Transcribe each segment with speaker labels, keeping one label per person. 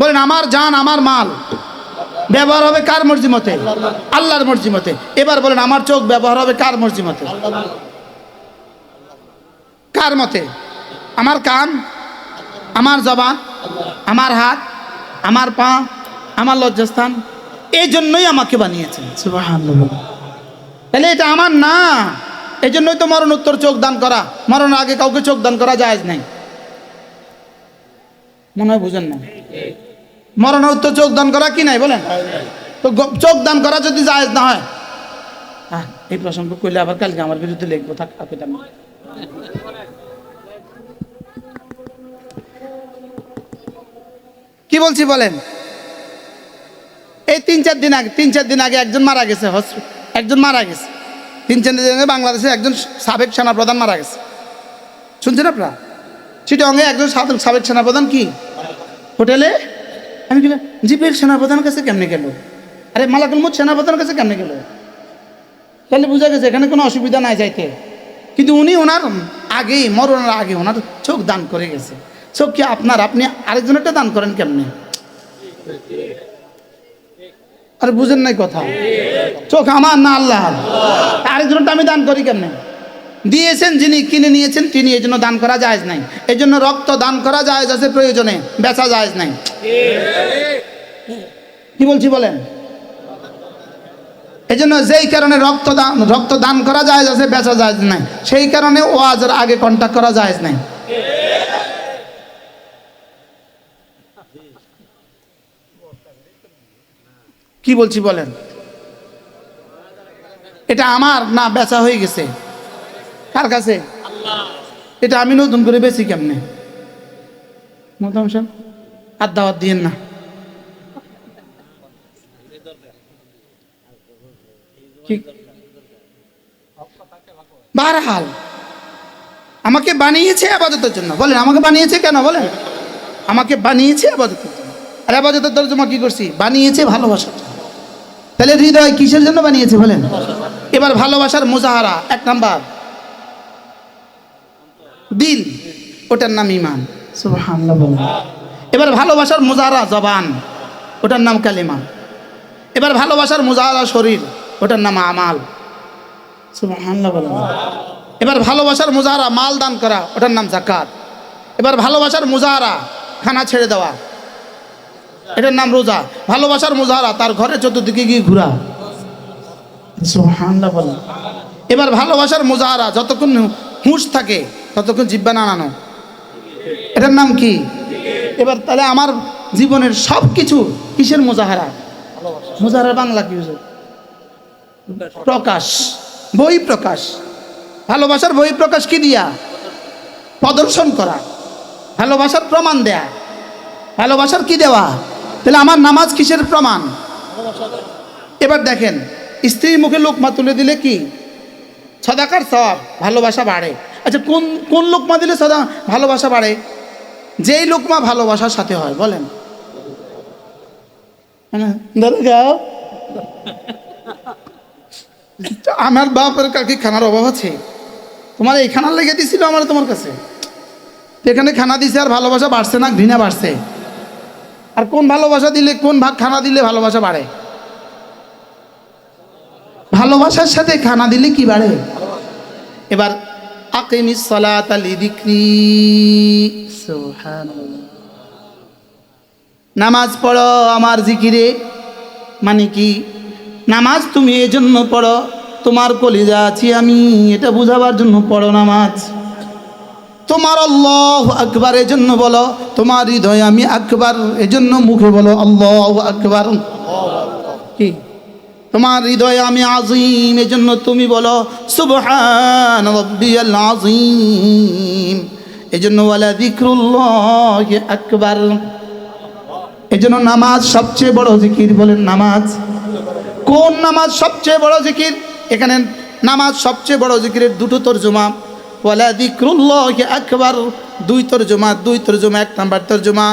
Speaker 1: বলেন, আমার জান, আমার মাল। ব্যবহার হবে কার মর্জি মতে? আল্লাহর মর্জি মতে। এবার বলেন, আমার চোখ ব্যবহার হবে কার মর্জি মতে? কার মতে? আমার কান, আমার জবান, আমার হাত, আমার পা, আমার লজ্জাস্থান। এই জন্যই আমাকে বানিয়েছেন। তাহলে এটা আমার না। এই জন্যই তো মরণ উত্তর চোখ দান করা। মরণ আগে কাউকে চোখ দান করা যায় নাই। মনে হয় বুঝেন না? মরণের উত্তর চোখ দান করা কি নাই বলেন? তো চোখ দান করা যদি জায়েজ না হয়? আহ, এই প্রসঙ্গ করলে আবার কালকে আমার বিরুদ্ধে লিখব থাক কি বলছি বলেন? এই তিন চার দিন আগে তিন চার দিন আগে একজন মারা গেছে একজন মারা গেছে। তিন চার দিন আগে বাংলাদেশে একজন সাবেক সেনাপ্রধান মারা গেছে। শুনছেন আপনারা? চিটংয়ে একজন সাবেক সাবেক সেনাপ্রধান কি? হোটেলে? আমি গেলাম জিপের সেনাপ্রধানের কাছে কেমনে গেল? আরে মালাকুল মুদ সেনাপ্রধানের কাছে কেমনে গেল? তাহলে বোঝা গেছে এখানে কোনো অসুবিধা নাই যাইতে। কিন্তু উনি ওনার আগেই, মরণের আগে ওনার চোখ দান করে গেছে। চোখ কি আপনার? আপনি আরেকজনেরটা দান করেন কেমনে? আরে বুঝেন নাই কথা। চোখ আমার না আল্লাহ আরেকজনটা আমি দান করি কেমনে? দিয়েছেন যিনি, কিনে নিয়েছেন, তিনি এই জন্য দান করা যায় নাই। এই জন্য রক্ত দান করা যায় আছে, প্রয়োজনে। বেচা যায় নাই। কি বলছি বলেন? এই জন্য যেই কারণে রক্ত দান রক্ত দান করা যায় আছে, বেচা যায় নাই। সেই কারণে ওয়াজের আগে কন্ট্যাক্ট করা যায় নাই। কি বলছি বলেন? এটা আমার না বেচা হয়ে গেছে? কার কাছে? এটা আমি নতুন করে বেশি কেমনে? মোতাম সাহেব? আর দাওয়াত দিয়েন না। বারহাল। আমাকে বানিয়েছে আবাদতের জন্য। বলেন, আমাকে বানিয়েছে কেন বলেন? আমাকে বানিয়েছে আবাদতের জন্য। আর আবাদতের তর্জমা কি করছি? বানিয়েছে ভালোবাসার তাহলে হৃদয় কিসের জন্য বানিয়েছে বলেন? এবার ভালোবাসার মুজাহারা, এক নাম্বার। দিল, ওটার নাম ইমান বলেন। এবার ভালোবাসার মুজাহারা জবান ওটার নাম কালিমা। এবার ভালোবাসার মুজাহারা শরীর ওটার নাম আমাল। এবার ভালোবাসার মুজাহারা মাল দান করা ওটার নাম জাকাত। এবার ভালোবাসার মুজাহারা খানা ছেড়ে দেওয়া এটার নাম রোজা। ভালোবাসার মুজাহারা তার ঘরে চতুর্দিকে গিয়ে ঘোরা। এবার ভালোবাসার মুজাহারা যতক্ষণ হুঁশ থাকে ততক্ষণ জিব্বা নাড়ানো। এটার নাম কি? এবার তাহলে আমার জীবনের সব কিছু কিসের মুজাহারা? মুজাহারার বাংলা কি প্রকাশ। বই প্রকাশ। ভালোবাসার বই প্রকাশ কি দিয়া? প্রদর্শন করা। ভালোবাসার প্রমাণ দেয়া। ভালোবাসার কি দেওয়া? তাহলে আমার নামাজ কিসের প্রমাণ? এবার দেখেন স্ত্রীর মুখে লোকমা তুলে দিলে কি? সদাকার সব ভালোবাসা বাড়ে। আচ্ছা কোন কোন লোকমা দিলে সদা ভালোবাসা বাড়ে? যেই লোকমা ভালোবাসার সাথে হয় বলেন। হ্যাঁ, ধরে আমার বাপের কাকি খানার অভাব আছে। তোমার এই খানার লেগে দিছিল আমার তোমার কাছে। এখানে খানা দিছে আর ভালোবাসা বাড়ছে না ঘৃণা বাড়ছে। আর কোন ভালোবাসা দিলে কোন ভাগ খানা দিলে ভালোবাসা বাড়ে? ভালোবাসার সাথে খানা দিলে কি বাড়ে? এবার আকিমিস সালাত আলি দিক্রি নামাজ পড়ো আমার জিকিরে। মানে কি? নামাজ তুমি এই জন্য পড়ো, তোমার কলিজা আছি আমি, এটা বুঝাবার জন্য পড়ো নামাজ। তোমার আল্লাহ আকবার এই জন্য বলো, তোমার হৃদয়ে আমি আকবার এজন্য মুখে বলো, আল্লাহ আকবার। কি? তোমার হৃদয়ে আমি আজিম, এজন্য তুমি বলো, সুবহান রব্বিয়াল আজিম। এজন্য ওয়ালা যিকরুল্লাহ আকবার। এজন্য নামাজ সবচেয়ে বড় জিকির বলেন নামাজ। কোন নামাজ সবচেয়ে বড় জিকির? এখানে নামাজ সবচেয়ে বড় জিকিরের দুটো তর্জমা। ওয়ালা যিকরুল্লাহ আকবার, দুই তর্জমা দুই তর্জমা, এক নাম্বার তর্জমা।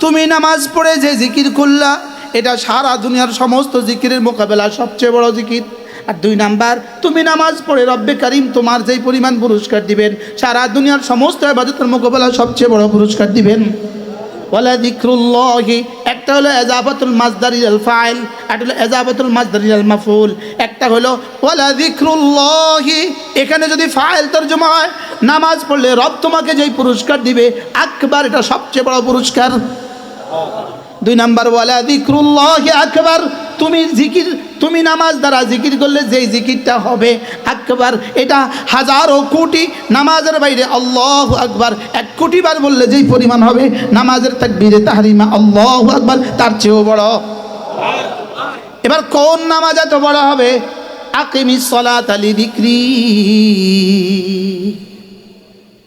Speaker 1: তুমি নামাজ পড়ে যে জিকির করলা এটা সারা দুনিয়ার সমস্ত জিকিরের মোকাবেলা সবচেয়ে বড় জিকির। আর দুই নাম্বার, তুমি নামাজ পড়ে রব্বে কারিম তোমার যেই পরিমাণ পুরস্কার দিবেন, সারা দুনিয়ার সমস্ত আবাদতের মোকাবেলা সবচেয়ে বড় পুরস্কার দিবেন। ওয়ালা যিকরুল্লাহি, একটা হলো এজাবাতুল মাজদারি আল ফাইল, একটা হলো এজাবাতুল মাজদারি আল মাফুল একটা হলো ওয়ালা যিকরুল্লাহি, এখানে যদি ফাইল তরজমা হয়, নামাজ পড়লে রব তোমাকে যেই পুরস্কার দিবে, আকবার এটা সবচেয়ে বড় পুরস্কার। দুই নাম্বার, ওয়ালা যিকরুল্লাহি আকবার। তুমি জিকির, তুমি নামাজ দ্বারা জিকির করলে যেই জিকিরটা হবে, আকবার। এটা হাজারো কোটি নামাজের বাইরে আল্লাহ আকবার। এক কোটি বার বললে যেই পরিমাণ হবে, নামাজের তাকবীরে তাহরিমা, আল্লাহ আকবার, তার চেয়েও বড়। এবার কোন নামাজ এত বড় হবে? আকিমি সলাত আলি দিক্রি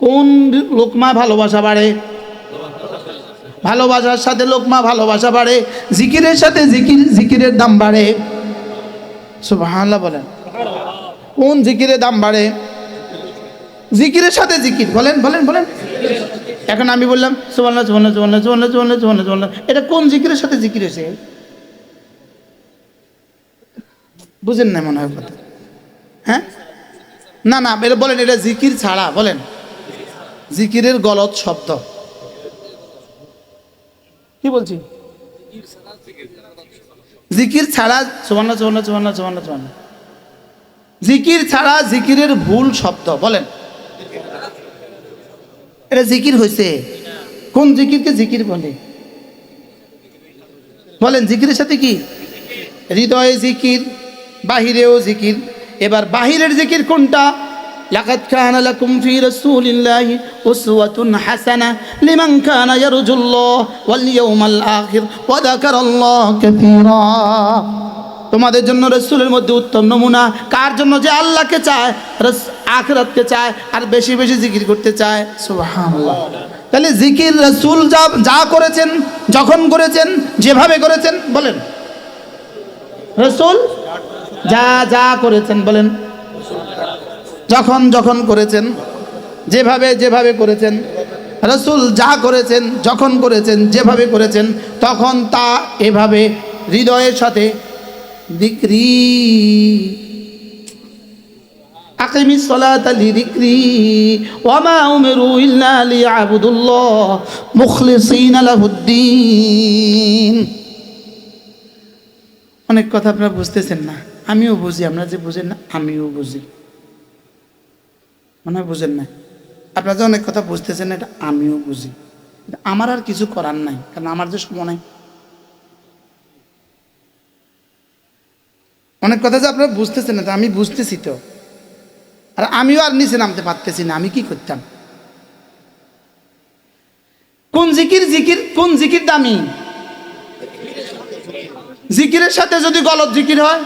Speaker 1: কোন লোকমা ভালোবাসা বাড়ে? ভালোবাসার সাথে লোকমা ভালোবাসা বাড়ে, জিকিরের সাথে জিকির, জিকিরের দাম বাড়ে। সুবহানাল্লাহ বলেন। কোন জিকিরের দাম বাড়ে? জিকিরের সাথে জিকির। বলেন বলেন বলেন। এখন আমি বললাম, সুবহানাল্লাহ সুবহানাল্লাহ সুবহানাল্লাহ সুবহানাল্লাহ এটা কোন জিকিরের সাথে জিকির এসে বুঝেন না মনে হয় কথা। হ্যাঁ? না না বলেন, এটা জিকির ছাড়া, বলেন। জিকিরের গলত শব্দ। কি বলছি? জিকির ছাড়া চুয়ান্ন চুয়ান্ন চুয়ান্ন চুয়ান্ন চুয়ান্ন জিকির ছাড়া জিকিরের ভুল শব্দ, বলেন। এটা জিকির হয়েছে কোন জিকিরকে জিকির বলে? বলেন, জিকিরের সাথে কি? হৃদয়ে জিকির, বাহিরেও জিকির। এবার বাহিরের জিকির কোনটা? লাকাদ কানা লাকুম ফি রাসূলিল্লাহি উসওয়াতুন হাসানাহ লিমান কানা ইয়ারজুল্লাহ ওয়াল ইয়াউমাল আখির ওয়া যাকারাল্লাহ কাসীরা তোমাদের জন্য রসুলের মধ্যে উত্তম নমুনা। কার জন্য যে আল্লাহকে চায়? আখরাতকে চায় আর বেশি বেশি জিকির করতে চায়। তাহলে জিকির রসুল যা যা করেছেন, যখন করেছেন, যেভাবে করেছেন, বলেন। রসুল যা যা করেছেন, বলেন। যখন যখন করেছেন যেভাবে যেভাবে করেছেন রসুল যা করেছেন যখন করেছেন যেভাবে করেছেন তখন তা এভাবে হৃদয়ের সাথে দিক্রি أقم الصلاة لذكري وما أمروا إلا ليعبدوا الله مخلصين له الدين অনেক কথা আপনারা বুঝতেছেন না আমিও বুঝি আপনারা যে বুঝেন না আমিও বুঝি মনে হয় বুঝেন না আপনারা যে অনেক কথা বুঝতেছেন, এটা আমিও বুঝি। আমার আর কিছু করার নাই, কারণ আমার যে সময় নাই। অনেক কথা যে আপনারা বুঝতেছেন না আমি বুঝতেছি তো। আর আমিও আর নিচে নামতে পারতেছি না, আমি কি করতাম? কোন জিকির জিকির, কোন জিকির দামি? জিকিরের সাথে যদি গলত জিকির হয়,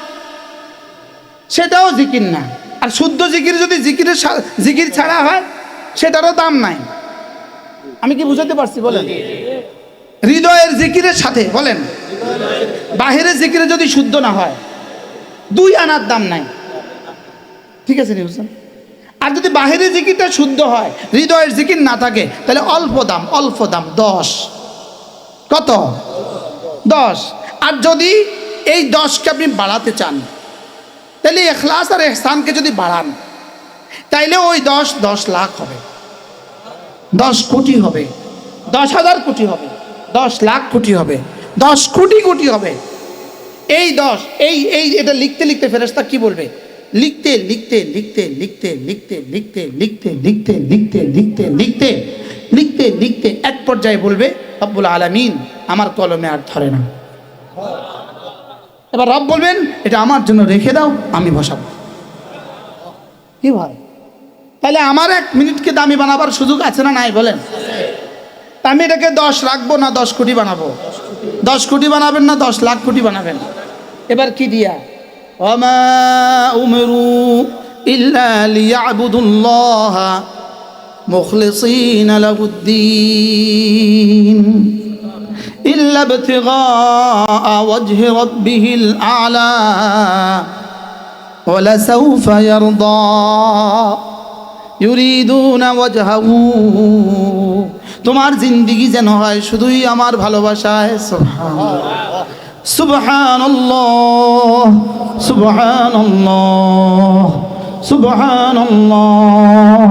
Speaker 1: সেটাও জিকির না। আর শুদ্ধ জিকির যদি জিকিরের জিকির ছাড়া হয়, সেটারও দাম নাই। আমি কি বুঝাতে পারছি? বলেন। হৃদয়ের জিকিরের সাথে, বলেন। বাহিরের জিকিরে যদি শুদ্ধ না হয়, দুই আনার দাম নাই। ঠিক আছে নি আর যদি বাহিরের জিকিরটা শুদ্ধ হয়, হৃদয়ের জিকির না থাকে, তাহলে অল্প দাম অল্প দাম, দশ। কত? দশ। আর যদি এই দশকে আপনি বাড়াতে চান তাহলে এখলাস আর এহসানকে যদি বাড়ান তাইলে ওই দশ দশ লাখ হবে দশ কোটি হবে দশ হাজার কোটি হবে দশ লাখ কোটি হবে দশ কোটি কোটি হবে এই দশ এই এই এটা লিখতে লিখতে ফেরেস্তা কি বলবে লিখতে লিখতে লিখতে লিখতে লিখতে লিখতে লিখতে লিখতে লিখতে লিখতে লিখতে লিখতে লিখতে এক পর্যায়ে বলবে রব্বুল আলামিন আমার কলমে আর ধরে না এবার রব বলবেন, এটা আমার জন্য রেখে দাও, আমি বসাবো। কি ভাই? তাহলে আমার এক মিনিটকে দামি বানাবার সুযোগ আছে না নাই, বলেন? আমি এটাকে দশ রাখব না দশ কোটি বানাবো? দশ কোটি বানাবেন না দশ লাখ কোটি বানাবেন? এবার কি দিয়া? ওমা উমরু ইল্লা মুখলিসিন লাহুদ্দিন। إلا ابتغاء وجه ربه الأعلى ولسوف يرضى يريدون وجهه তোমার জিন্দিগি যেন হয় শুধুই আমার ভালোবাসায় সুবহানাল্লাহ সুবহানাল্লাহ সুবহানাল্লাহ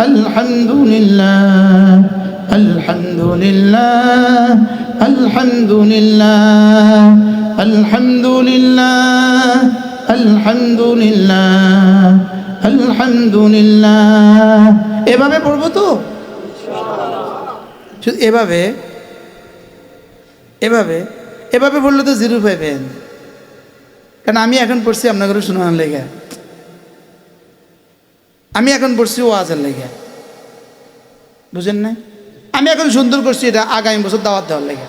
Speaker 1: الحمد لله الحمد لله الحمد لله الحمد لله الحمد لله الحمد لله এভাবে পড়বো তো শুধু এভাবে এভাবে এভাবে বললে তো জিরো পাইবেন কারণ আমি এখন পড়ছি আপনাদের শোনানোর লেগে আমি এখন পড়ছি ওয়াজের লেগে। বুঝেন না আমি এখন সুন্দর করছি এটা আগামী বছর দাওয়াত দেওয়ার লেগে।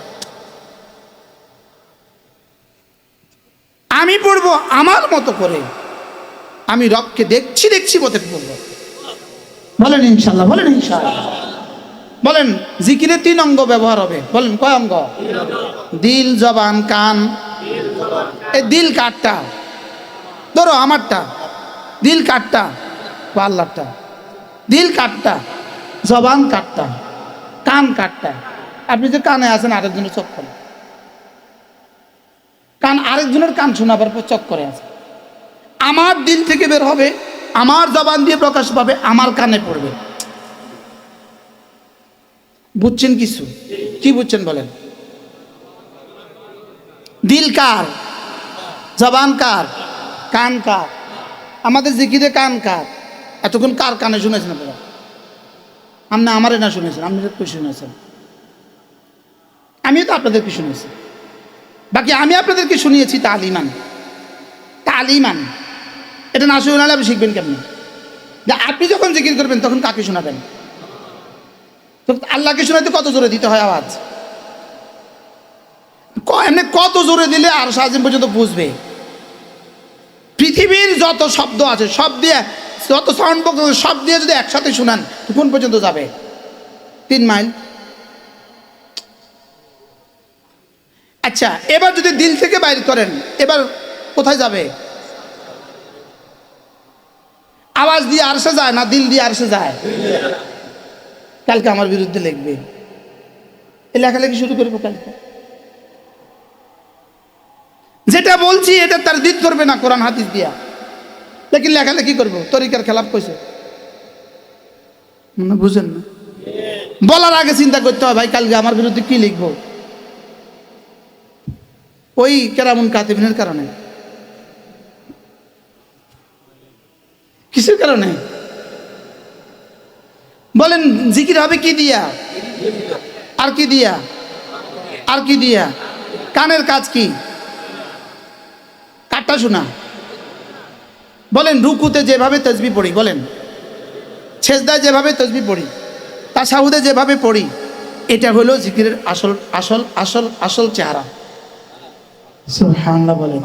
Speaker 1: আমি পড়ব আমার মতো করে। আমি রবকে দেখছি দেখছি মতো পড়ব। বলেন ইনশাল্লাহ বলেন ইনশাল্লাহ। বলেন, জিকিরে তিন অঙ্গ ব্যবহার হবে। বলেন, কয় অঙ্গ? দিল, জবান, কান। এই দিল কাঠটা ধরো আমারটা। দিল কাঠটা পাল্লারটা। দিল কাঠটা জবান কাঠটা কান কাঠটা আপনি যে কানে আছেন, আরেকজনের চোখ করে কান আরেকজনের কান শোনাবার পর চোখ করে আছে। আমার দিল থেকে বের হবে, আমার জবান দিয়ে প্রকাশ পাবে, আমার কানে পড়বে। বুঝছেন কিছু? কি বুঝছেন বলেন? দিল কার? জবান কার? কান কার? আমাদের জিকিরে কান কার? এতক্ষণ কার কানে শুনেছেন আপনারা? আপনি আমারে না শুনেছেন, আপনি কি শুনেছেন। আমিও তো আপনাদেরকে শুনেছি। বাকি আমি আপনাদেরকে শুনিয়েছি তালিমান। তালিমান। এটা না শোনালে আপনি শিখবেন কেমন? যে আপনি যখন জিকির করবেন, তখন কাকে শোনাবেন? আল্লাহকে শোনাতে কত জোরে দিতে হয় আওয়াজ? এমনি কত জোরে দিলে আর সাজিম পর্যন্ত বুঝবে? পৃথিবীর যত শব্দ আছে, সব দিয়ে যত সাউন্ড বক্স সব দিয়ে যদি একসাথে শুনান কোন পর্যন্ত যাবে? তিন মাইল। আচ্ছা এবার যদি দিল থেকে বাইর করেন, এবার কোথায় যাবে? আওয়াজ দিয়ে আরসে যায় না, দিল দিয়ে আরসে যায়? কালকে আমার বিরুদ্ধে লিখবে। এই লেখালেখি শুরু করব কালকে। যেটা বলছি, এটা তার দিত করবে না কোরআন হাদিস দিয়া। লেকিন লেখালেখি করব, তরিকার খেলাপ কইছে। মনে বুঝেন না? বলার আগে চিন্তা করতে হয়, ভাই, কালকে আমার বিরুদ্ধে কি লিখব? ওই কেরামুন কাতিবিনের কারণে। কিসের কারণে? বলেন, জিকির হবে কি দিয়া? আর কি দিয়া? আর কি দিয়া? কানের কাজ কি? কাটটা শোনা। বলেন, রুকুতে যেভাবে তসবি পড়ি, বলেন। ছেজদায় যেভাবে তসবি পড়ি, তাসাহুদে যেভাবে পড়ি, এটা হলো জিকিরের আসল আসল আসল আসল চেহারা। বলেন।